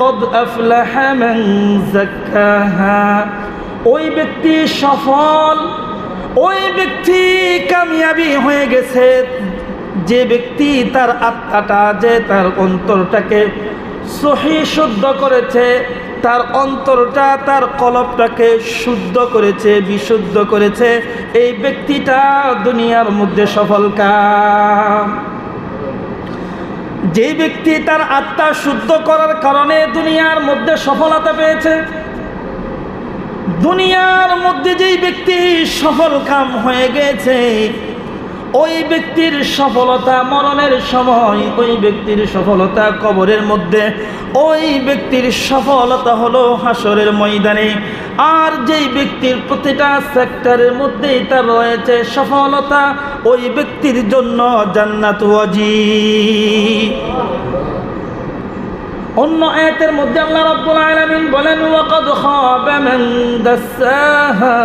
কদ আফলাহা মান যাক্কাহা ওই ব্যক্তি সফল, ওই ব্যক্তি কামিয়াবি হয়ে গেছে। যে ব্যক্তি তার আত্মাটা, যে তার অন্তরটাকে সহি শুদ্ধ করেছে, তার অন্তরটা, তার কলপটাকে শুদ্ধ করেছে, বিশুদ্ধ করেছে, এই ব্যক্তিটা দুনিয়ার মধ্যে সফল কাম। যে ব্যক্তি তার আত্মা শুদ্ধ করার কারণে দুনিয়ার মধ্যে সফলতা পেয়েছে, দুনিয়ার মধ্যে যেই ব্যক্তি সফল কাম হয়ে গেছে ওই ব্যক্তির সফলতা মরণের সময়, ওই ব্যক্তির সফলতা কবরের মধ্যে, ওই ব্যক্তির সফলতা হলো হাসরের ময়দানে। আর যেই ব্যক্তির প্রতিটা সেক্টরের মধ্যেই তার রয়েছে সফলতা, ওই ব্যক্তির জন্য জান্নাত ওয়াজি অন্য আয়াতের মধ্যে আল্লাহ রাব্বুল আলামিন বলেন, ওয়াকাদ খাবা মান দাসাহা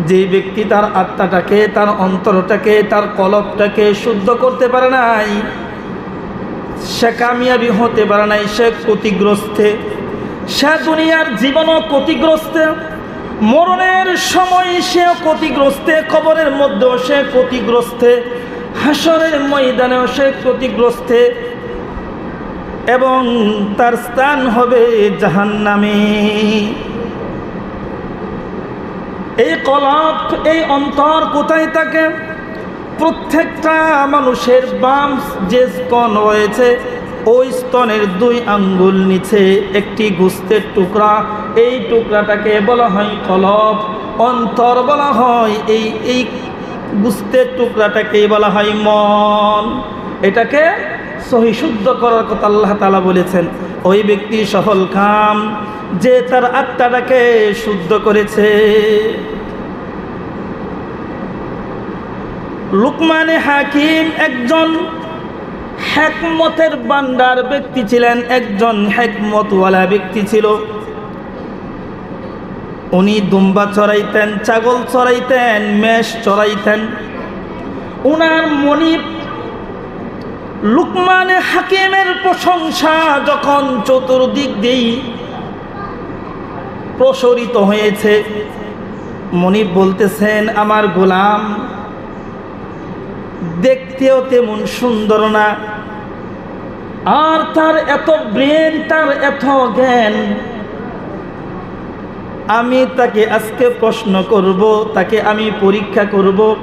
যে ব্যক্তি তার আত্মাটাকে, তার অন্তরটাকে, তার কলবটাকে শুদ্ধ করতে পারে নাই, সে কামিয়াবি হতে পারে নাই, সে ক্ষতিগ্রস্তে। সে দুনিয়ার জীবনও ক্ষতিগ্রস্তে। মরণের সময় সে ক্ষতিগ্রস্তে, কবরের মধ্যেও সে ক্ষতিগ্রস্তে, হাসরের ময়দানেও সে ক্ষতিগ্রস্তে এবং তার স্থান হবে জাহান্নামে। এই কলপ, এই অন্তর কোথায় থাকে? প্রত্যেকটা মানুষের বাম যে স্তন রয়েছে, ওই স্তনের দুই আঙ্গুল নিচে একটি গুস্তের টুকরা। এই টুকরাটাকে বলা হয় কলপ। অন্তর বলা হয় এই এই গুস্তের টুকরাটাকে বলা হয় মন। এটাকে সহি শুদ্ধ করার কথা আল্লাহ তালা বলেছেন। ওই ব্যক্তি সফল কাম। যে তার আত্মাটাকে শুদ্ধ করেছে। লুকমানে হাকিম একজন হ্যাকমতের বান্ডার ব্যক্তি ছিলেন, একজন হ্যাকমতওয়ালা ব্যক্তি ছিল। উনি দুম্বা চড়াইতেন, ছাগল চড়াইতেন, মেষ চড়াইতেন। উনার মনিব লুকমানে হাকিমের প্রশংসা যখন চতুর্দিক দিয়েই প্রসরিত হয়েছে। মনিব বলতেছেন, আমার গোলাম দেখতেও তেমন সুন্দর না। আর তার এত ব্রেন, তার এত জ্ঞান। আমি তাকে আজকে প্রশ্ন করব, তাকে আমি পরীক্ষা করব।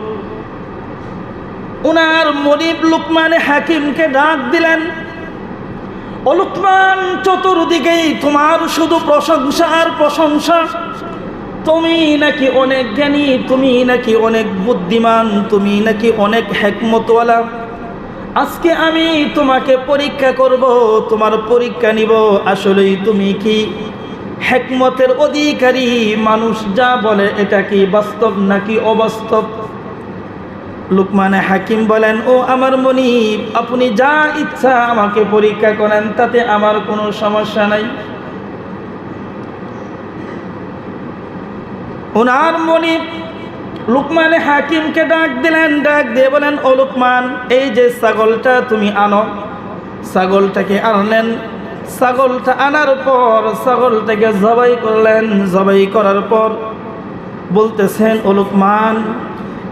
উনার মনিব লুকমানে হাকিমকে ডাক দিলেন। অলুকমান চতুর্দিকেই তোমার শুধু প্রশংসা আর প্রশংসা। তুমি নাকি অনেক জ্ঞানী, তুমি নাকি অনেক বুদ্ধিমান, তুমি নাকি অনেক হেকমতওয়ালা। আজকে আমি তোমাকে পরীক্ষা করব, তোমার পরীক্ষা নিব, আসলেই তুমি কি হেকমতের অধিকারী মানুষ? যা বলে এটা কি বাস্তব নাকি অবাস্তব? লুকমানে হাকিম বলেন, ও আমার মনিব, আপনি যা ইচ্ছা আমাকে পরীক্ষা করেন, তাতে আমার কোনো সমস্যা নাই। ওনার মনিব লুকমানে হাকিমকে ডাক দিলেন, ডাক দিয়ে বলেন, ও লুকমান, এই যে ছাগলটা তুমি আনো, ছাগলটাকে আনলেন, ছাগলটা আনার পর ছাগলটাকে জবাই করলেন, জবাই করার পর বলতেছেন, ও লুকমান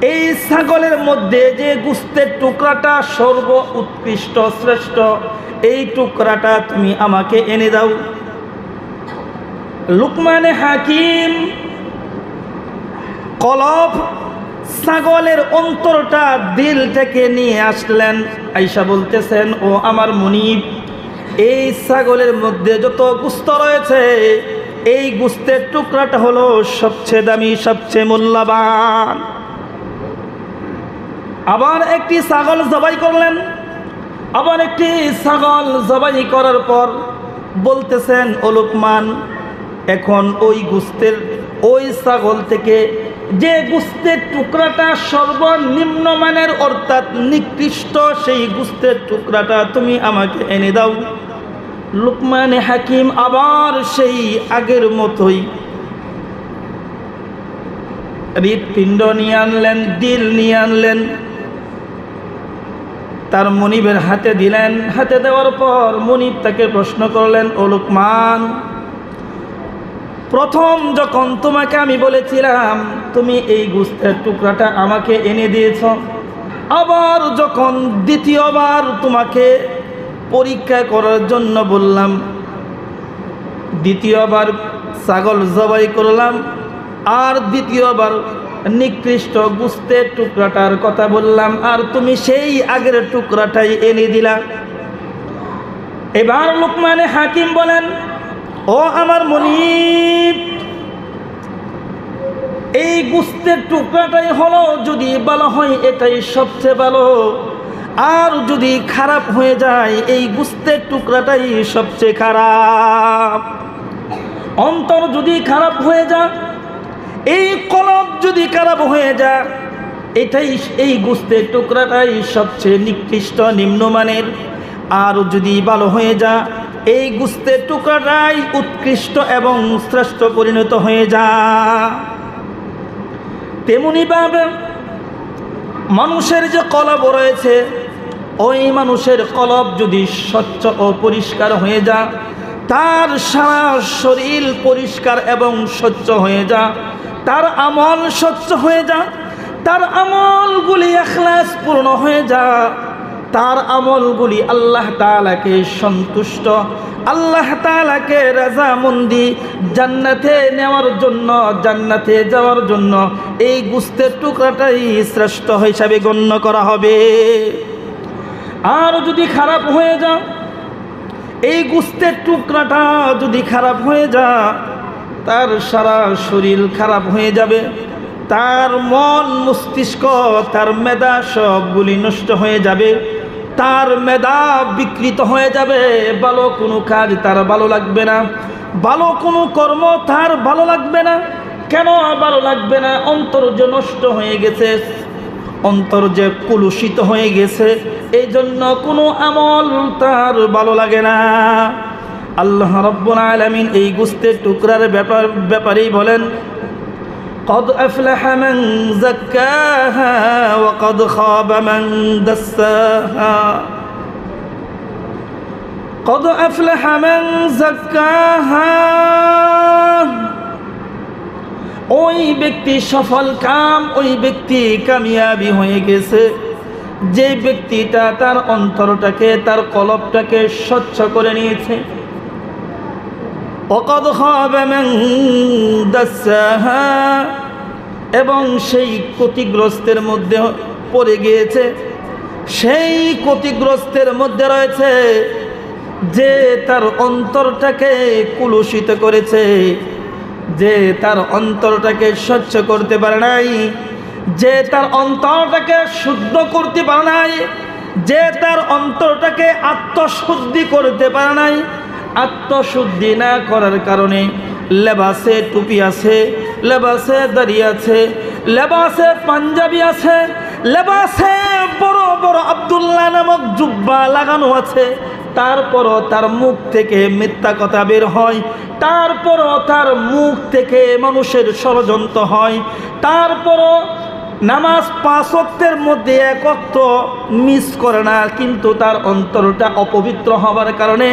এই ছাগলের মধ্যে যে গুস্তের টুকরাটা সর্ব উৎকৃষ্ট, শ্রেষ্ঠ, এই টুকরাটা তুমি আমাকে এনে দাও। লুকমানে হাকিম কলব ছাগলের অন্তরটা দিল থেকে নিয়ে আসলেন। আইসা বলতেছেন, ও আমার মনিব, এই ছাগলের মধ্যে যত গুস্ত রয়েছে, এই গুস্তের টুকরাটা হলো সবচেয়ে দামি, সবচেয়ে মূল্যবান। আবার একটি ছাগল জবাই করলেন। আবার একটি ছাগল জবাই করার পর বলতেছেন অলুকমান এখন ওই গুস্তের, ওই ছাগল থেকে যে গুস্তের টুকরাটা সর্বনিম্ন মানের, অর্থাৎ নিকৃষ্ট সেই গুস্তের টুকরাটা তুমি আমাকে এনে দাও। লুকমানে হাকিম আবার সেই আগের মতোই হৃৎপিণ্ড নিয়ে আনলেন, দিল নিয়ে আনলেন। তার মনিবের হাতে দিলেন। হাতে দেওয়ার পর মনিব তাকে প্রশ্ন করলেন, ও লোকমান, প্রথম যখন তোমাকে আমি বলেছিলাম, তুমি এই গুস্তের টুকরাটা আমাকে এনে দিয়েছ, আবার যখন দ্বিতীয়বার তোমাকে পরীক্ষা করার জন্য বললাম, দ্বিতীয়বার ছাগল জবাই করলাম, আর দ্বিতীয়বার নিকৃষ্ট গুস্তের টুকরাটার কথা বললাম, আর তুমি সেই আগের টুকরাটাই এনে দিলা। এবার লোকমানে হাকিম বলেন, ও আমার মনিব, এই গুস্তের টুকরাটাই হলো যদি ভালো হয় এটাই সবচেয়ে ভালো। আর যদি খারাপ হয়ে যায়, এই গুস্তের টুকরাটাই সবচেয়ে খারাপ। অন্তর যদি খারাপ হয়ে যায়, এই কলব যদি খারাপ হয়ে যা এটাই এই গুস্তের টুকরাটাই সবচেয়ে নিকৃষ্ট নিম্নমানের। আর যদি ভালো হয়ে যা এই গুস্তের টুকরাটাই উৎকৃষ্ট এবং শ্রেষ্ঠ পরিণত হয়ে যা তেমনি ভাবে মানুষের যে কলব রয়েছে, ওই মানুষের কলব যদি স্বচ্ছ ও পরিষ্কার হয়ে যা তার সারা শরীর পরিষ্কার এবং স্বচ্ছ হয়ে যা তার আমল স্বচ্ছ হয়ে যা, তার আমলগুলি এখলাস পূর্ণ হয়ে যা, তার আমলগুলি আল্লাহ তালাকে সন্তুষ্ট, আল্লাহ তালাকে রাজামন্দি জান্নাতে নেওয়ার জন্য, জান্নাতে যাওয়ার জন্য এই গুস্তের টুকরাটাই শ্রেষ্ঠ হিসাবে গণ্য করা হবে। আর যদি খারাপ হয়ে যা, এই গুস্তের টুকরাটা যদি খারাপ হয়ে যা তার সারা শরীর খারাপ হয়ে যাবে। তার মন মস্তিষ্ক, তার মেধা সবগুলি নষ্ট হয়ে যাবে। তার মেধা বিকৃত হয়ে যাবে। ভালো কোনো কাজ তার ভালো লাগবে না। ভালো কোনো কর্ম তার ভালো লাগবে না। কেন ভালো লাগবে না? অন্তর যে নষ্ট হয়ে গেছে, অন্তর যে কুলুষিত হয়ে গেছে এই জন্য কোনো আমল তার ভালো লাগে না। আল্লাহ রব্বুল আলমিন এই গুস্তের টুকরার ব্যাপার ব্যাপারেই বলেন قد أفلح من زكاها وقد خاب من دساها قد أفلح من زكاها ওই ব্যক্তি সফল কাম ওই ব্যক্তি কামিয়াবি হয়ে গেছে যে ব্যক্তিটা তার অন্তরটাকে তার কলবটাকে স্বচ্ছ করে নিয়েছে দাসাহা, এবং সেই ক্ষতিগ্রস্তের মধ্যে পড়ে গিয়েছে। সেই ক্ষতিগ্রস্তের মধ্যে রয়েছে যে তার অন্তরটাকে কুলুষিত করেছে, যে তার অন্তরটাকে স্বচ্ছ করতে পারে নাই, যে তার অন্তরটাকে শুদ্ধ করতে পারে নাই, যে তার অন্তরটাকে আত্মশুদ্ধি করতে পারে নাই আত্মশুদ্ধি না করার কারণে লেবাসে টুপি আছে, লেবাসে দাড়ি আছে, লেবাসে পাঞ্জাবি আছে, লেবাসে বড় বড় আবদুল্লাহ নামক জুব্বা লাগানো আছে। তারপরও তার মুখ থেকে মিথ্যা কথা বের হয়, তারপরও তার মুখ থেকে মানুষের ষড়যন্ত্র হয়, তারপরও নামাজ পাঁচ মধ্যে এক অক্ত মিস করে না, কিন্তু তার অন্তরটা অপবিত্র হবার কারণে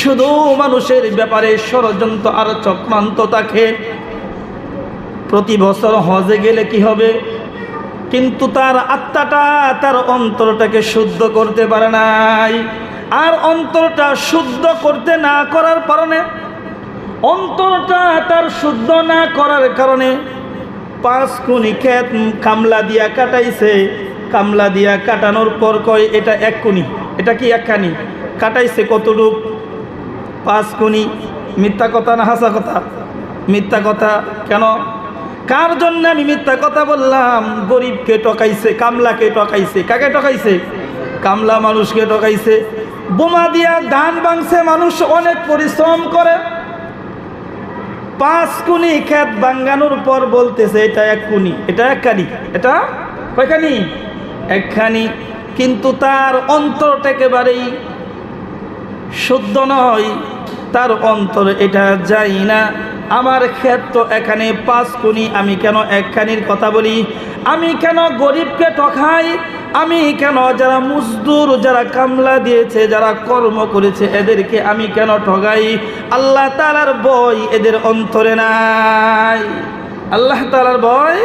শুধু মানুষের ব্যাপারে ষড়যন্ত্র আর চক্রান্ত থাকে। প্রতি বছর হজে গেলে কি হবে? কিন্তু তার আত্মাটা, তার অন্তরটাকে শুদ্ধ করতে পারে নাই। আর অন্তরটা শুদ্ধ করতে না করার কারণে, অন্তরটা তার শুদ্ধ না করার কারণে পাঁচ কুনি ক্ষেত কামলা দিয়া কাটাইছে। কামলা দিয়া কাটানোর পর কয়, এটা এক কুনি। এটা কি একখানি কাটাইছে কতটুক? পাঁচ কুনি। মিথ্যা কথা না হাসা কথা? মিথ্যা কথা কেন? কার জন্য আমি মিথ্যা কথা বললাম? গরিবকে টকাইছে কামলাকে টকাইছে কাকে টকাইছে কামলা মানুষকে টকাইছে বোমা দিয়া ধান বাংছে মানুষ অনেক পরিশ্রম করে। পাঁচ কুনি খেত বাঙ্গানোর পর বলতেছে, এটা এক কুনি, এটা একখানি এটা কয়খানি একখানি কিন্তু তার অন্তরটা একেবারেই শুদ্ধ নয়, তার অন্তর এটা যাই না। আমার ক্ষেত তো এখানে পাঁচ কুনি, আমি কেন একখানির কথা বলি? আমি কেন গরিবকে ঠকাই? আমি কেন যারা মজদুর, যারা কামলা দিয়েছে, যারা কর্ম করেছে, এদেরকে আমি কেন ঠগাই? আল্লাহ তালার বই এদের অন্তরে নাই। আল্লাহ তালার বই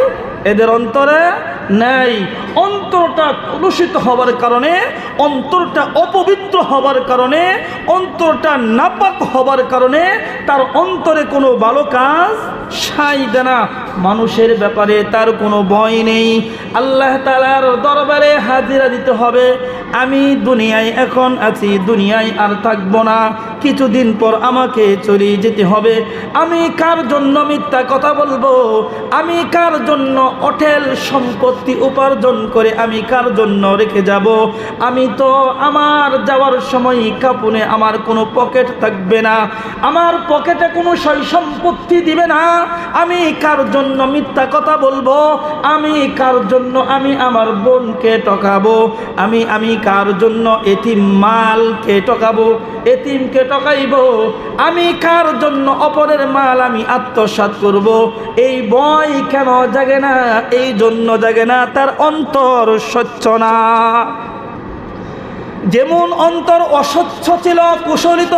এদের অন্তরে নাই। অন্তরটা কলুষিত হবার কারণে, অন্তরটা অপবিত্র হবার কারণে, অন্তরটা নাপাক হবার কারণে তার অন্তরে কোনো ভালো কাজ সাই দেনা মানুষের ব্যাপারে তার কোনো ভয় নেই। আল্লাহ তালার দরবারে হাজিরা দিতে হবে। আমি দুনিয়ায় এখন আছি, দুনিয়ায় আর থাকব না। কিছুদিন পর আমাকে চলে যেতে হবে। আমি কার জন্য মিথ্যা কথা বলব? আমি কার জন্য অটেল সম্পত্তি উপার্জন করে আমি কার জন্য রেখে যাব? আমি তো আমার যাওয়ার সময় কাপুনে আমার কোনো পকেট থাকবে না। আমার পকেটে কোনো সই সম্পত্তি দিবে না। আমি কার জন্য মিথ্যা কথা বলব? আমি কার জন্য আমি আমার বোনকে টকাবো আমি আমি কার জন্য এতিম মালকে টকাবো এতিমকে টকাইব আমি কার জন্য অপরের মাল আমি আত্মসাৎ করব? এই বই কেন জাগে না? এই জন্য জাগে না, তার অন্তর স্বচ্ছ না। যেমন অন্তর অস্বচ্ছ ছিল, কুশলিত,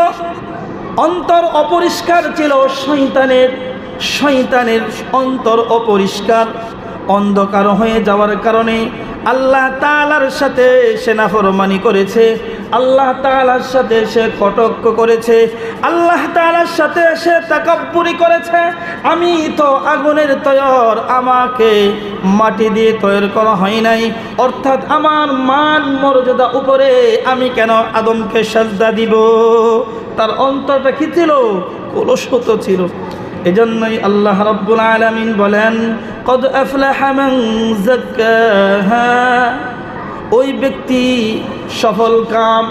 অন্তর অপরিষ্কার ছিল শৈতানের শৈতানের অন্তর অপরিষ্কার, অন্ধকার হয়ে যাওয়ার কারণে আল্লাহ তালার সাথে সে নাফরমানি করেছে, আল্লাহ তালার সাথে সে কটক্ষ করেছে, আল্লাহ তালার সাথে সে তাকাব্বুরি করেছে, আমি তো আগুনের তয়র আমাকে মাটি দিয়ে তৈরি করা হয় নাই, অর্থাৎ আমার মান মর্যাদা উপরে আমি কেন আদমকে সাজদা দিব? তার অন্তরটা কি ছিল? কলসত ছিল। এজন্যই আল্লাহ রাব্বুল আলামিন বলেন, কদ ওই ব্যক্তি সফল কাম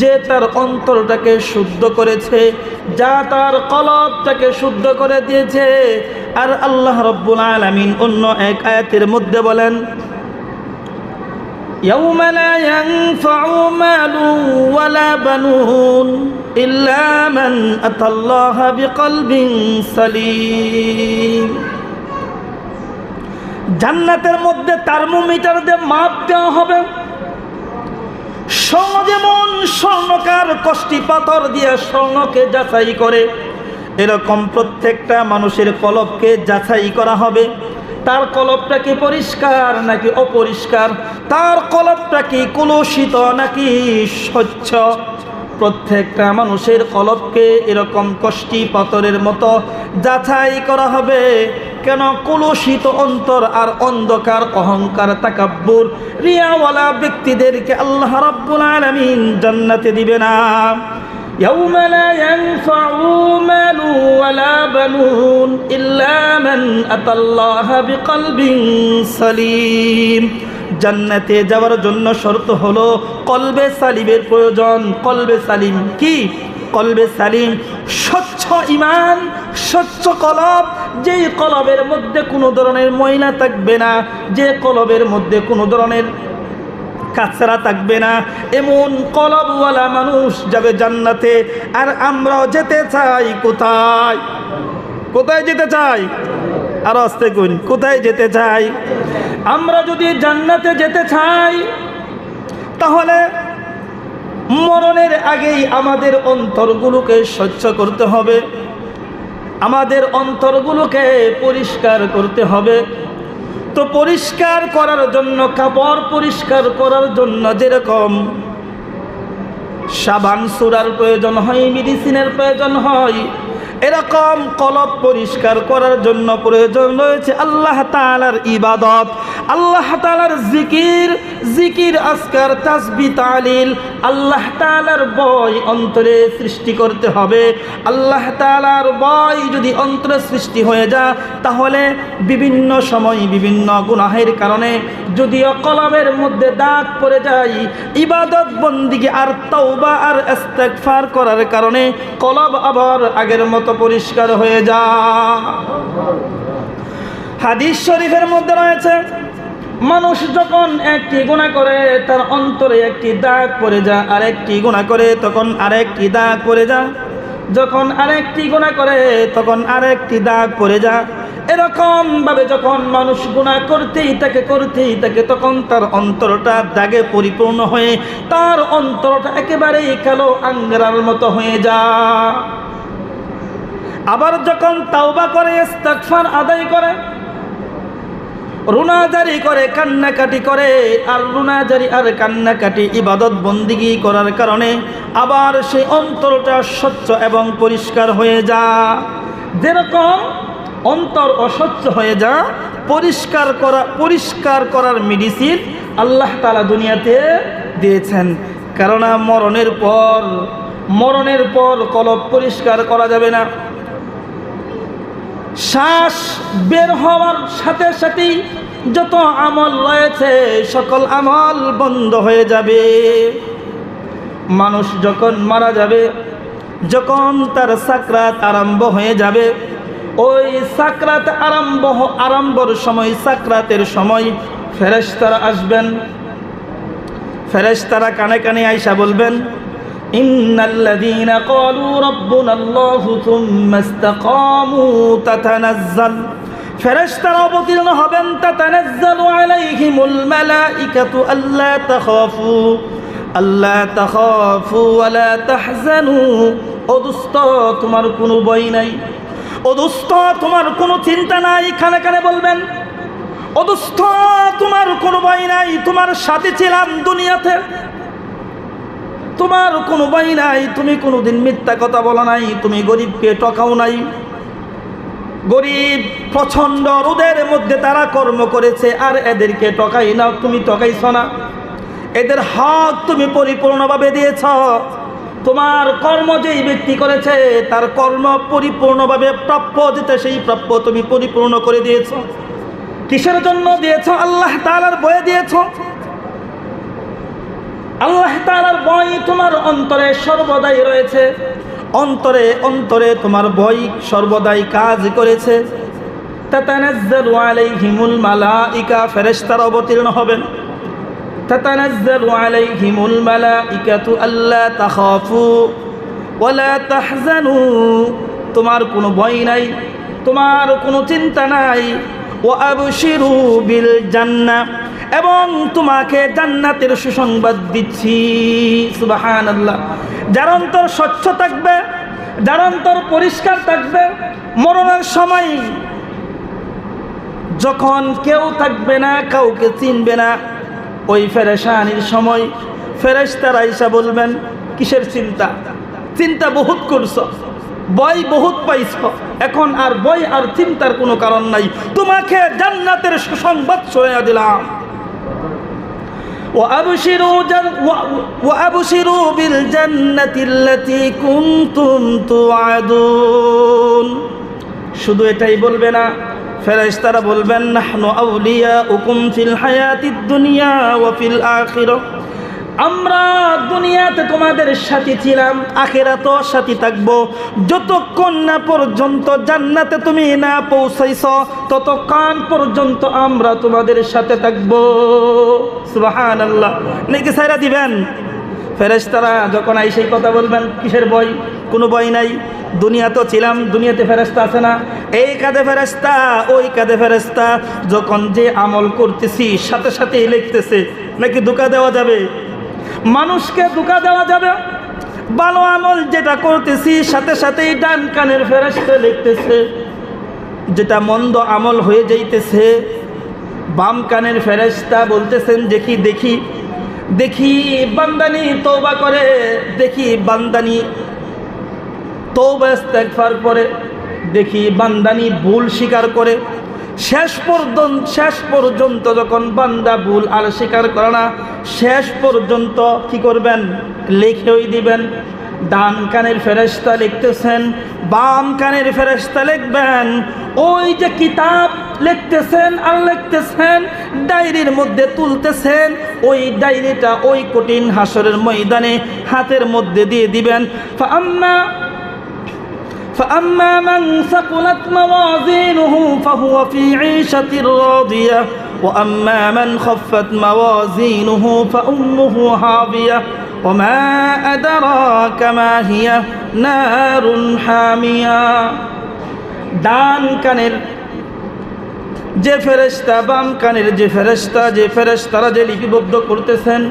যে তার অন্তরটাকে শুদ্ধ করেছে, যা তার কলবটাকে শুদ্ধ করে দিয়েছে। আর আল্লাহ রব্বুল আলামিন অন্য এক আয়াতের মধ্যে বলেন يوم لا ينفع مال ولا بنون إلا من أتى الله بقلب سليم জান্নাতের মধ্যে থার্মোমিটার দিয়ে মাপ দেওয়া হবে স্বর্ণ যেমন স্বর্ণকার কষ্টি পাথর দিয়ে স্বর্ণকে যাচাই করে এরকম প্রত্যেকটা মানুষের কলবকে যাচাই করা হবে তার কলবটা কি পরিষ্কার নাকি অপরিষ্কার? তার কলবটা কি কলুষিত নাকি স্বচ্ছ? প্রত্যেকটা মানুষের কলবকে এরকম কষ্টি পাথরের মতো যাচাই করা হবে। কেন কলুষিত অন্তর আর অন্ধকার অহংকার তাকাব্বুর রিয়াওয়ালা ব্যক্তিদেরকে আল্লাহ রাব্বুল আলামিন জান্নাতে দিবে না? يوم لا ينفع مال ولا بنون إلا من أتى الله بقلب سليم জান্নাতে যাওয়ার জন্য শর্ত হলো কলবে সালিমের প্রয়োজন কলবে সালিম কি কলবে সালিম স্বচ্ছ ইমান স্বচ্ছ কলব যেই কলবের মধ্যে কোনো ধরনের ময়লা থাকবে না যে কলবের মধ্যে কোনো ধরনের কাছরা থাকবে না। এমন কলবওয়ালা মানুষ যাবে জান্নাতে, আর আমরাও যেতে চাই কোথায়? কোথায় যেতে চাই? আর আসতে কোন কোথায় যেতে চাই? আমরা যদি জান্নাতে যেতে চাই, তাহলে মরণের আগেই আমাদের অন্তরগুলোকে স্বচ্ছ করতে হবে। আমাদের অন্তরগুলোকে পরিষ্কার করতে হবে। তো পরিষ্কার করার জন্য, কাপড় পরিষ্কার করার জন্য যেরকম সাবান সুরার প্রয়োজন হয়, মেডিসিনের প্রয়োজন হয়, এরকম কলব পরিষ্কার করার জন্য প্রয়োজন রয়েছে আল্লাহ তালার ইবাদত। আল্লাহ তালার জিকির জিকির আসকার তাসবি, তালিল আল্লাহ তালার বয় অন্তরে সৃষ্টি করতে হবে। আল্লাহ তালার বয় যদি অন্তরে সৃষ্টি হয়ে যা তাহলে বিভিন্ন সময় বিভিন্ন গুনাহের কারণে যদিও কলমের মধ্যে দাগ পড়ে যায়, ইবাদত বন্দিকে আর তওবা আর ইস্তেগফার করার কারণে কলব আবার আগের মতো পরিষ্কার হয়ে যা হাদিস শরীফের মধ্যে রয়েছে মানুষ যখন একটি গুণা করে, তার অন্তরে একটি দাগ পড়ে যা আরেকটি গুণা করে, তখন আরেকটি দাগ পড়ে যা যখন আরেকটি গুণা করে, তখন আরেকটি দাগ পড়ে যা এরকম ভাবে যখন মানুষ গুণা করতেই তাকে করতেই তাকে তখন তার অন্তরটা দাগে পরিপূর্ণ হয়ে, তার অন্তরটা একেবারেই কালো আঙ্গরার মতো হয়ে যা আবার যখন তাওবা করে, ইস্তেগফার আদায় করে রুনাজারি করে, কান্নাকাটি করে। আর রুনাজারি আর কান্নাকাটি ইবাদত বন্দিগি করার কারণে আবার সেই অন্তরটা স্বচ্ছ এবং পরিষ্কার হয়ে যা। যেরকম অন্তর অস্বচ্ছ হয়ে যা, পরিষ্কার করা, পরিষ্কার করার মেডিসিন আল্লাহ তালা দুনিয়াতে দিয়েছেন। কেননা মরণের পর মরণের পর কলব পরিষ্কার করা যাবে না। শ্বাস বের হওয়ার সাথে সাথেই যত আমল রয়েছে, সকল আমল বন্ধ হয়ে যাবে। মানুষ যখন মারা যাবে, যখন তার সাকরাত আরম্ভ হয়ে যাবে, ওই সাকরাত আরম্ভ, আরম্ভর সময়, সাকরাতের সময় ফেরেশতারা আসবেন। ফেরেশতারা কানে কানে আইসা বলবেন إن الذين قالوا ربنا الله ثم استقاموا تتنزل ফেরেশতারা অবতীর্ণ হবেন তাতানাজ্জালু আলাইহিমুল মালাইকাতু আল্লা তাখাফু আল্লা তাখাফু ওয়ালা তাহজানু ও দুস্ত তোমার কোনো ভয় নাই ও দুস্ত তোমার কোনো চিন্তা নাই কানে কানে বলবেন ও দুস্ত তোমার কোনো ভয় নাই তোমার সাথে ছিলাম দুনিয়াতে তোমার কোনো বাই নাই, তুমি কোনোদিন মিথ্যা কথা বলো নাই, তুমি গরিবকে টকাও নাই। গরিব প্রচণ্ড রোদের মধ্যে তারা কর্ম করেছে, আর এদেরকে টকাই না, তুমি টকাইছ না। এদের হক তুমি পরিপূর্ণভাবে দিয়েছ। তোমার কর্ম যেই ব্যক্তি করেছে, তার কর্ম পরিপূর্ণভাবে প্রাপ্য যেতে সেই প্রাপ্য তুমি পরিপূর্ণ করে দিয়েছ। কিসের জন্য দিয়েছ? আল্লাহ তালার বয়ে দিয়েছ। আল্লাহ তালার বই তোমার অন্তরে সর্বদাই রয়েছে। অন্তরে অন্তরে তোমার বই সর্বদাই কাজ করেছে। তাতানাজ্জালু আলাইহিমুল মালাইকা ফেরেশতারা অবতীর্ণ হবেন। তাতানাজ্জালু আলাইহিমুল মালাইকাতু আল্লা তাখাফু ওয়ালা তাহজানু। তোমার কোনো ভয় নাই তোমার কোনো চিন্তা নাই। ও আবশিরু বিল জান্নাহ। এবং তোমাকে জান্নাতের সুসংবাদ দিচ্ছি। সুবাহান আল্লাহ যার অন্তর স্বচ্ছ থাকবে, যার অন্তর পরিষ্কার থাকবে, মরণের সময় যখন কেউ থাকবে না, কাউকে চিনবে না, ওই ফেরেশানির সময় ফেরেশতারা ইসা বলবেন, কিসের চিন্তা? চিন্তা বহুত করছ বই বহুত পাইছ, এখন আর বই আর চিন্তার কোনো কারণ নাই। তোমাকে জান্নাতের সুসংবাদ শোয়া দিলাম। وأبشروا, جن وأبشروا بالجنة التي كنتم توعدون শুধু এটাই বলবে না ফেরেশতারা বলবেন নাহনু আউলিয়া উকুম ফিল হায়াতিদ দুনিয়া ওয়া ফিল আখিরাহ আমরা দুনিয়াতে তোমাদের সাথী ছিলাম আখেরাত সাথী থাকব। যতক্ষণ না পর্যন্ত জান্নাতে তুমি না পৌঁছাইছ, ততক্ষণ পর্যন্ত আমরা তোমাদের সাথে থাকব। সুবাহান আল্লাহ নাকি সাইরা দিবেন? ফেরেশতারা যখন আই সেই কথা বলবেন, কিসের বই? কোনো বই নাই। দুনিয়া তো ছিলাম, দুনিয়াতে ফেরেস্তা আছে না। এই কাঁধে ফেরেস্তা ওই কাঁধে ফেরেস্তা যখন যে আমল করতেছি, সাথে সাথেই লিখতেছে, নাকি ধোকা দেওয়া যাবে? মানুষকে ধোকা দেওয়া যাবে। ভালো আমল যেটা করতেছি, সাথে সাথেই ডান কানের ফেরেস্তা লিখতেছে, যেটা মন্দ আমল হয়ে যাইতেছে। বাম কানের ফেরেস্তা বলতেছেন, দেখি দেখি দেখি বান্দানি তৌবা করে, দেখি বান্দানি তৌবা ইস্তেগফার করে, দেখি বান্দানি ভুল স্বীকার করে শেষ পর্যন্ত শেষ পর্যন্ত যখন বান্দা ভুল আর স্বীকার করে না, শেষ পর্যন্ত কি করবেন? লিখেই দিবেন। ডান কানের ফেরেস্তা লিখতেছেন, বাম কানের ফেরেস্তা লিখবেন। ওই যে কিতাব লিখতেছেন আর লিখতেছেন, ডায়েরির মধ্যে তুলতেছেন, ওই ডায়েরিটা ওই কঠিন হাসরের ময়দানে হাতের মধ্যে দিয়ে দিবেন। আম্মা فأما من ثقلت موازينه فهو في عيشة راضية وأما من خفت موازينه فأمه هاوية وما أدراك ما هي نار حامية ডান কানের যে ফেরেশতা বাম কানের যে ফেরেশতা যে ফেরেশতারা যে লিপিবদ্ধ করতেছেন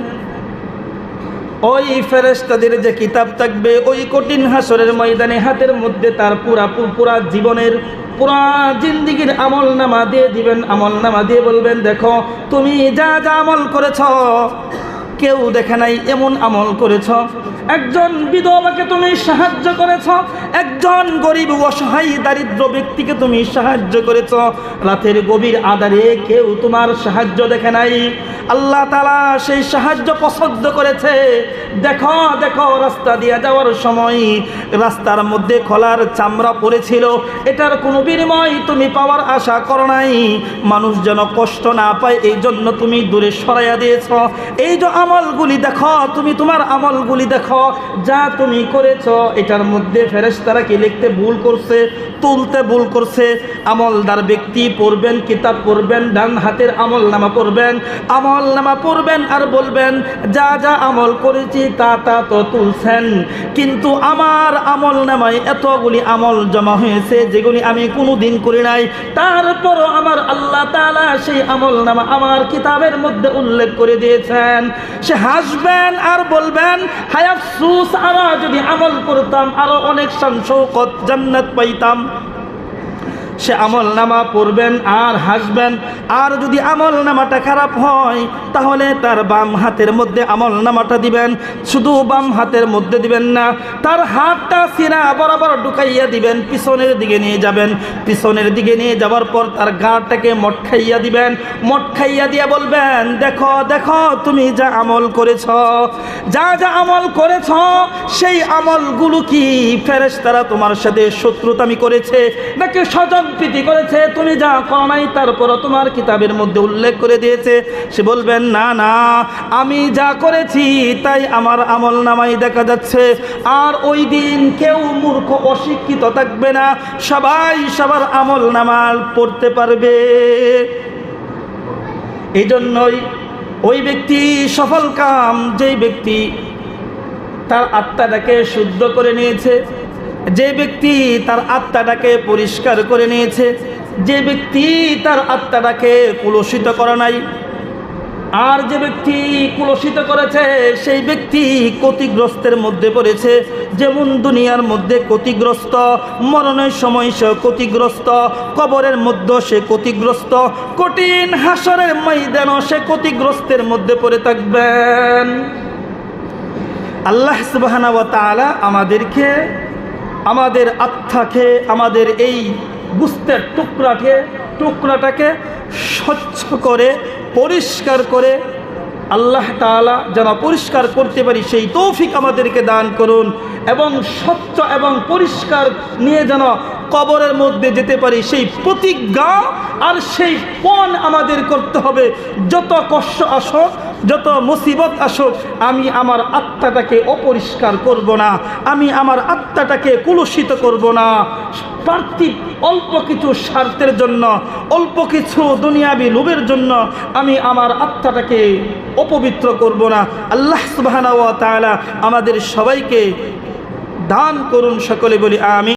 ওই ফেরেস্তাদের যে কিতাব থাকবে, ওই কঠিন হাসরের ময়দানে, হাতের মধ্যে তার পুরা পুরা জীবনের, পুরা জিন্দিগির আমল নামা দিয়ে দিবেন, আমল নামা দিয়ে বলবেন, দেখো, তুমি যা যা আমল করেছ কেউ দেখে নাই এমন আমল করেছ? একজন বিধবাকে তুমি সাহায্য করেছ? একজন গরিব অসহায় দারিদ্র ব্যক্তিকে তুমি সাহায্য করেছ? রাতের গভীর আধারে কেউ তোমার সাহায্য দেখে নাই। আল্লাহ তালা সেই সাহায্য পছন্দ করেছে। দেখো দেখো, রাস্তা দিয়ে যাওয়ার সময় রাস্তার মধ্যে খোলার চামড়া পড়েছিল। এটার কোনো বিনিময় তুমি পাওয়ার আশা করো নাই। মানুষ যেন কষ্ট না পায় এই জন্য তুমি দূরে সরাইয়া দিয়েছ। এই যে আমলগুলি দেখো, তুমি তোমার আমলগুলি দেখো, যা তুমি করেছ, এটার মধ্যে ফেরেশতারা কি লিখতে ভুল করছে, তুলতে ভুল করছে? আমলদার ব্যক্তি পড়বেন, কিতাব পড়বেন, ডান হাতের আমল নামা পড়বেন আমল নামা পড়বেন আর বলবেন, যা যা আমল করেছি, তা তা তো তুলছেন। কিন্তু আমার আমল নামায় এতগুলি আমল জমা হয়েছে, যেগুলি আমি কোনো দিন করি নাই। তারপরও আমার আল্লাহ তালা সেই আমল নামা আমার কিতাবের মধ্যে উল্লেখ করে দিয়েছেন। সে হাসবেন আর বলবেন হায়াফসুস আরা যদি আমল করতাম, আরও অনেক শান শৌকত জান্নাত পাইতাম। সে আমল নামা পড়বেন আর হাসবেন। আর যদি আমল নামাটা খারাপ হয়, তাহলে তার বাম হাতের মধ্যে আমল নামাটা দিবেন। শুধু বাম হাতের মধ্যে দিবেন না, তার হাতটা সিনা বরাবর ঢুকাইয়া দিবেন, পিছনের দিকে নিয়ে যাবেন। পিছনের দিকে নিয়ে যাওয়ার পর তার গাটাকে মট খাইয়া দিবেন। মট খাইয়া দিয়া বলবেন, দেখো দেখো, তুমি যা আমল করেছ, যা যা আমল করেছ, সেই আমলগুলো কি ফেরেশতারা তোমার সাথে শত্রুতামি করেছে? নাকি স্বজন প্রীতি করেছে, তুমি যা করো নাই তারপরও তোমার কিতাবের মধ্যে উল্লেখ করে দিয়েছে। সে বলবেন, না না, আমি যা করেছি তাই আমার আমল নামাই দেখা যাচ্ছে। আর ওই দিন কেউ মূর্খ অশিক্ষিত থাকবে না, সবাই সবার আমল নামাল পড়তে পারবে। এই জন্যই ওই ব্যক্তি সফল কাম, যেই ব্যক্তি তার আত্মাটাকে শুদ্ধ করে নিয়েছে যে ব্যক্তি তার আত্মাটাকে পরিষ্কার করে নিয়েছে, যে ব্যক্তি তার আত্মাটাকে কুলসিত করে নাই, আর যে ব্যক্তি কুলসিত করেছে, সেই ব্যক্তি ক্ষতিগ্রস্তের মধ্যে পড়েছে। যেমন দুনিয়ার মধ্যে ক্ষতিগ্রস্ত, মরণের সময় সে ক্ষতিগ্রস্ত, কবরের মধ্যে সে ক্ষতিগ্রস্ত, কঠিন হাসরের ময়দানও সে ক্ষতিগ্রস্তের মধ্যে পড়ে থাকবেন। আল্লাহ সুবাহানা আমাদেরকে আমাদের আত্মাকে, আমাদের এই গুস্তের টুকরাকে, টুকরাটাকে স্বচ্ছ করে, পরিষ্কার করে আল্লাহ তাআলা যেন পরিষ্কার করতে পারি, সেই তৌফিক আমাদেরকে দান করুন এবং স্বচ্ছ এবং পরিষ্কার নিয়ে যেন কবরের মধ্যে যেতে পারি, সেই প্রতিজ্ঞা আর সেই পণ আমাদের করতে হবে। যত কষ্ট আসুক যত মুসিবত আসুক, আমি আমার আত্মাটাকে অপরিষ্কার করব না। আমি আমার আত্মাটাকে কুলুষিত করব না। পার্থিব অল্প কিছু স্বার্থের জন্য, অল্প কিছু দুনিয়াবি লোভের জন্য আমি আমার আত্মাটাকে অপবিত্র করব না। আল্লাহ সুবাহ আমাদের সবাইকে দান করুন, সকলে বলি আমি